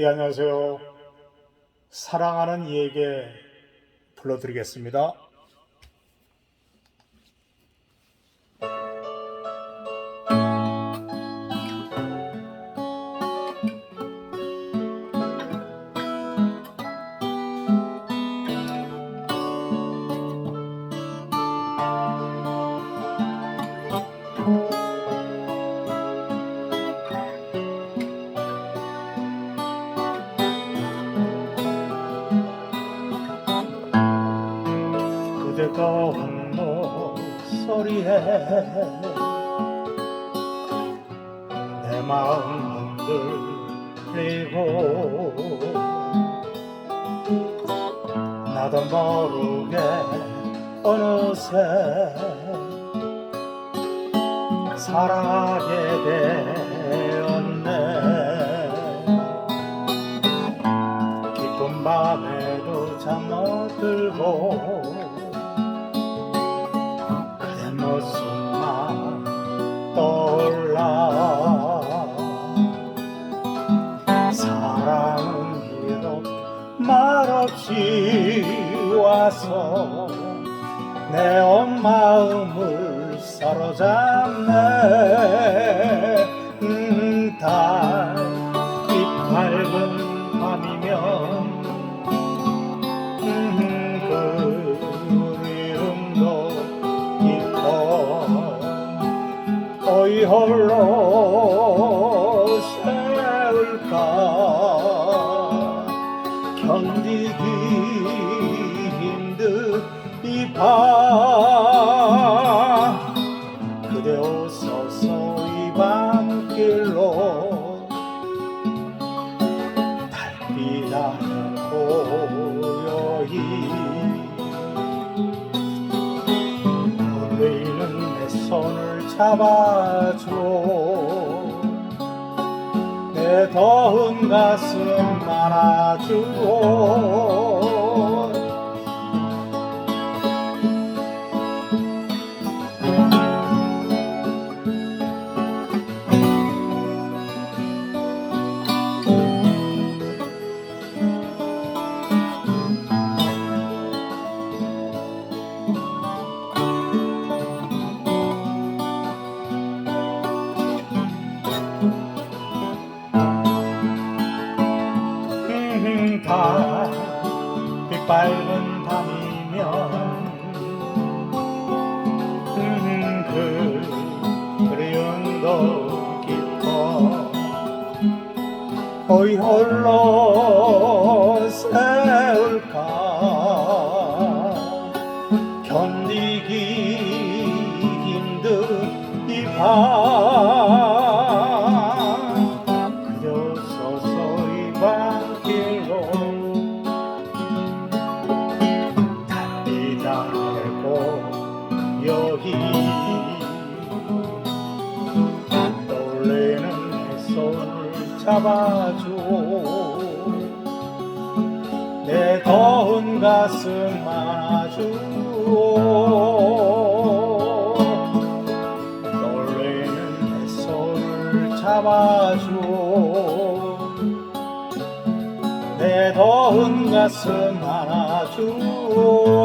예, 안녕하세요. 사랑하는 이에게 불러드리겠습니다. 한 목소리에 내 마음 흔들리고 나도 모르게 어느새 사랑하게 되 없이 와서 내 온 마음을 사로잡네. 음, 달이 밝은 밤이면 음, 그리움도 깊어 어이 홀로 힘든 이 밤 그대 오소서 이 밤길로 달빛 아래 고요히 떨리는 내 손을 잡아줘 내 더운 가슴 안아주오 밝은 밤이면 음, 그 그리움도 깊어 어이 홀로 세울까 견디기 힘든 이밤 손을 잡아줘. 내 더운 가슴 안아주오 떨리는 내 손을 잡아줘. 내 더운 가슴 안아주오